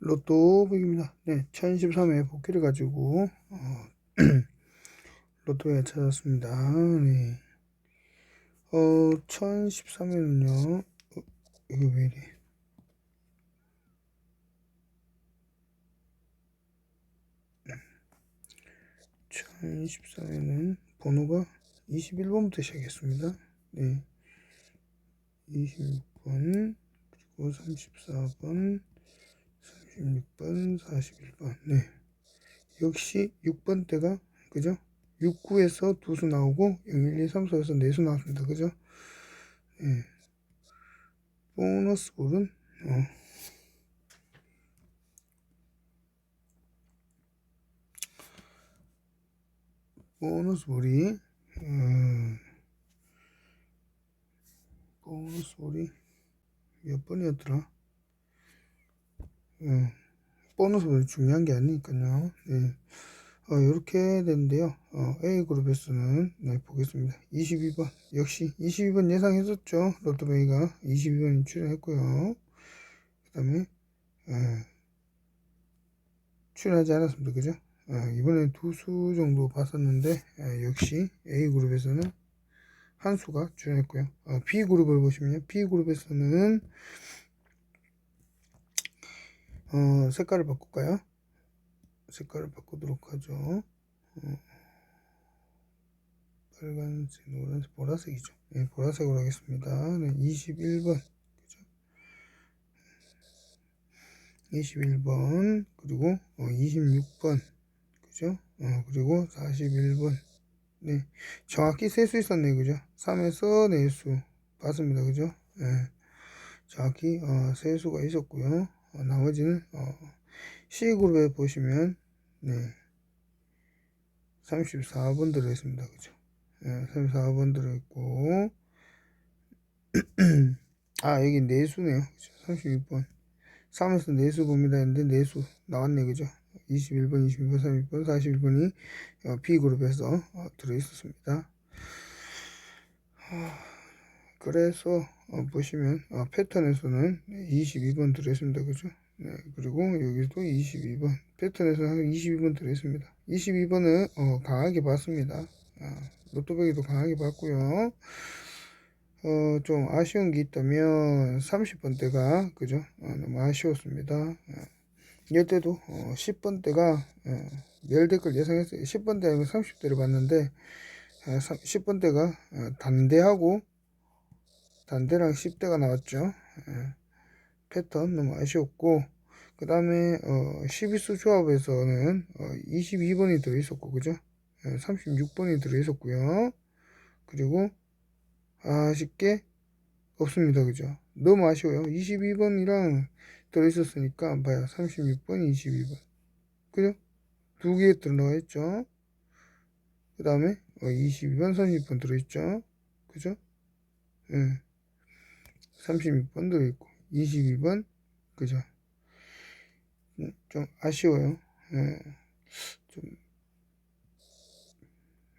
로또 백입니다. 네, 1013회 복귀를 가지고 어, 로또에 찾았습니다. 네. 어, 1013회는요. 어, 이거 왜 이래? (1014회는) 번호가 (21번부터) 시작했습니다 네 (26번) 그리고 (34번) 36번, 41번. 네. 역시 6번 때가, 그죠? 69에서 두 수 나오고, 0, 1, 2, 3, 4에서 네 수 나왔습니다. 그죠? 네. 보너스 볼은, 어. 보너스 볼이, 어, 보너스 볼이 몇 번이었더라? 예, 보너스 중요한 게 아니니까요. 네. 어, 이렇게 되는데요. 어, A그룹에서는 네, 보겠습니다. 22번 역시 22번 예상했었죠. 로또베이가 22번 출연했고요. 그 다음에 예, 출연하지 않았습니다. 그죠? 어, 이번에 두 수 정도 봤었는데 예, 역시 A그룹에서는 한 수가 출연했고요. 어, B그룹을 보시면 B그룹에서는 어, 색깔을 바꿀까요? 색깔을 바꾸도록 하죠. 어, 빨간색, 노란색, 보라색이죠. 네, 보라색으로 하겠습니다. 네, 21번. 그죠? 21번, 그리고 어, 26번. 그죠? 어, 그리고 41번. 네, 정확히 세수 있었네요. 그죠? 3에서 4수 봤습니다. 그죠? 네, 정확히 어, 세 수가 있었고요. 어, 나머지는 어, C그룹에 보시면 네, 34번 들어있습니다. 그죠? 네, 34번 들어있고 아 여기 내수네요. 그죠? 36번 3에서 내수 봅니다 했는데 내수 나왔네 그죠? 21번, 22번, 31번, 41번이 어, B그룹에서 어, 들어있었습니다. 그래서 어, 보시면 어, 패턴에서는 22번 들어있습니다. 그죠? 네, 그리고 여기도 22번 패턴에서는 22번 들어있습니다. 22번은 어, 강하게 봤습니다. 아, 로또백이도 강하게 봤고요. 어, 좀 아쉬운 게 있다면 30번 대가 그죠? 어, 너무 아쉬웠습니다. 어, 이때도 어, 10번 대가 어, 멸댓글 예상했어요. 10번 대가 30대를 봤는데 어, 10번 대가 어, 단대하고 단대랑 10대가 나왔죠. 예. 패턴 너무 아쉬웠고 그 다음에 어, 12수 조합에서는 어, 22번이 들어있었고 그죠? 예, 36번이 들어있었고요. 그리고 아쉽게 없습니다. 그죠? 너무 아쉬워요. 22번이랑 들어있었으니까 봐요. 36번, 22번. 그죠? 두 개 들어가 있죠. 그 다음에 어, 22번, 30번 들어있죠. 그죠? 예. 36번도 있고 22번? 그죠? 음, 좀 아쉬워요. 예, 좀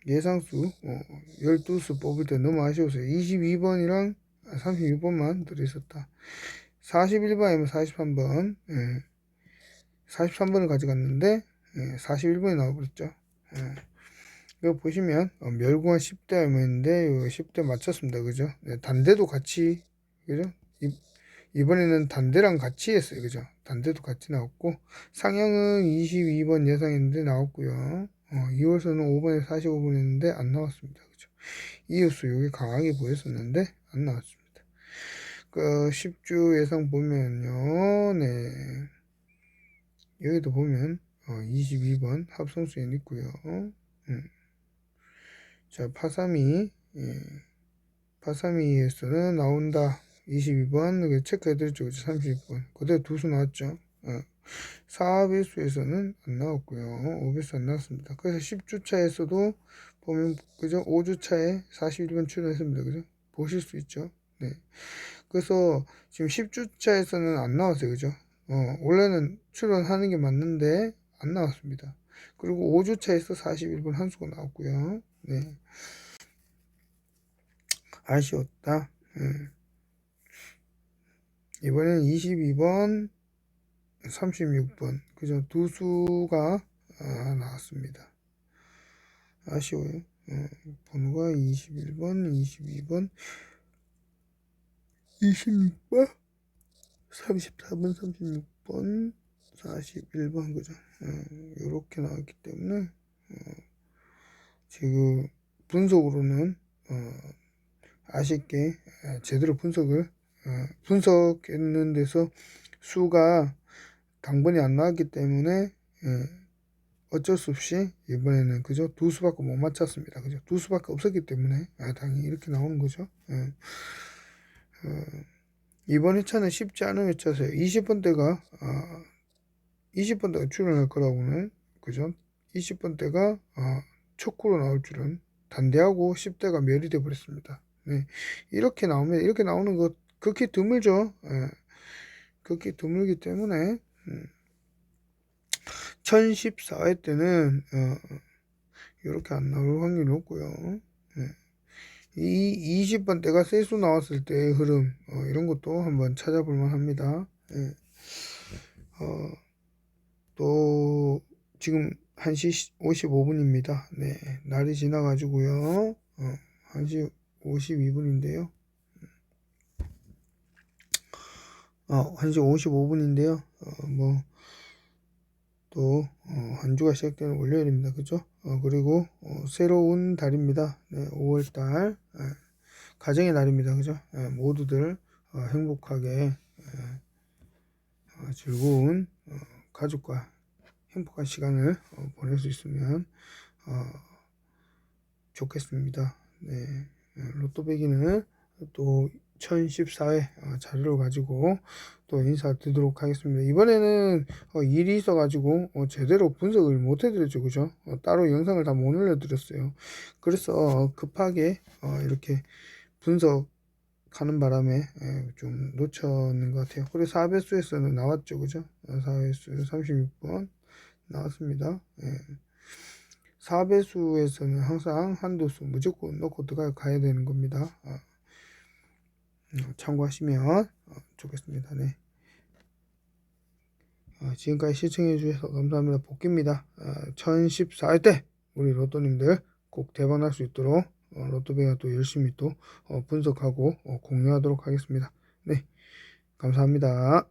예상수 어, 12수 뽑을 때 너무 아쉬웠어요. 22번이랑 36번만 들어있었다. 41번이면 43번. 예, 43번을 가져갔는데 예, 41번이 나와버렸죠. 예. 이거 보시면 어, 멸궁한 10대 알면인데 10대 맞췄습니다. 그죠? 네, 단대도 같이 그죠? 이, 번에는 단대랑 같이 했어요. 그죠? 단대도 같이 나왔고, 상향은 22번 예상했는데 나왔고요. 어, 2월서는 5번에 45번 했는데 안 나왔습니다. 그죠? 이웃수 여기 강하게 보였었는데 안 나왔습니다. 그 10주 예상 보면요. 네. 여기도 보면 어, 22번 합성수엔 있고요. 음. 자, 파삼이 예. 파삼이에서는 나온다. 22번 체크해드렸죠. 30번. 그대로 두수 나왔죠. 어. 4배수에서는 안 나왔고요. 5배수 안 나왔습니다. 그래서 10주차에서도 보면 그죠? 5주차에 41번 출연했습니다. 그죠? 보실 수 있죠. 네. 그래서 지금 10주차에서는 안 나왔어요. 그죠? 어, 원래는 출연하는 게 맞는데 안 나왔습니다. 그리고 5주차에서 41번 한 수가 나왔고요. 네. 아쉬웠다. 네. 이번엔 22번 36번. 그죠? 두 수가 아, 나왔습니다. 아쉬워요. 어, 번호가 21번, 22번, 26번, 34번, 36번, 41번, 그죠? 이렇게 나왔기 때문에, 어, 지금 분석으로는, 어, 아쉽게 어, 제대로 분석을, 어, 분석했는 데서 수가 당번이 안 나왔기 때문에, 예, 어쩔 수 없이 이번에는 그죠 두 수밖에 못 맞췄습니다. 그죠? 두 수밖에 없었기 때문에 아, 당연히 이렇게 나오는 거죠. 예. 어, 이번 회차는 쉽지 않은 회차세요. 20번 대가 아, 20번 대가 출연할 거라고는 그죠? 20번 대가 아, 초코로 나올 줄은 단대하고 10대가 멸이 돼 버렸습니다. 네. 이렇게 나오면 이렇게 나오는 것 극히 드물죠 예. 극히 드물기 때문에 음. 1014회 때는 어, 이렇게 안 나올 확률이 높고요. 예. 이 20번 때가 세수 나왔을 때의 흐름 어, 이런 것도 한번 찾아볼 만합니다. 예. 어, 또 지금 1시 55분입니다. 네, 날이 지나가지고요. 어, 1시 52분인데요. 어, 1시 55분인데요. 어, 뭐 또, 어, 한 주가 시작되는 월요일입니다. 그죠? 어, 그리고, 어, 새로운 달입니다. 네, 5월달. 예, 가정의 날입니다. 그죠? 예, 모두들, 어, 행복하게, 예, 어, 즐거운, 어, 가족과 행복한 시간을 어, 보낼 수 있으면, 어, 좋겠습니다. 네, 예, 로또 배기는 또 1014회 어, 자료를 가지고 또 인사드리도록 하겠습니다. 이번에는 어, 일이 있어가지고 어, 제대로 분석을 못 해드렸죠, 그죠? 어, 따로 영상을 다 못 올려드렸어요. 그래서 어, 급하게 어, 이렇게 분석하는 바람에 예, 좀 놓쳤는 것 같아요. 그래서 4배수에서는 나왔죠, 그죠? 4배수 36번 나왔습니다. 예. 4배수에서는 항상 한도수 무조건 넣고 들어가 가야 되는 겁니다. 어. 음, 참고하시면 어, 좋겠습니다. 네. 어, 지금까지 시청해 주셔서 감사합니다. 복귀입니다. 어, 1014회 때 우리 로또님들 꼭 대박 날 수 있도록 어, 로또배가 또 열심히 또 어, 분석하고 어, 공유하도록 하겠습니다. 네. 감사합니다.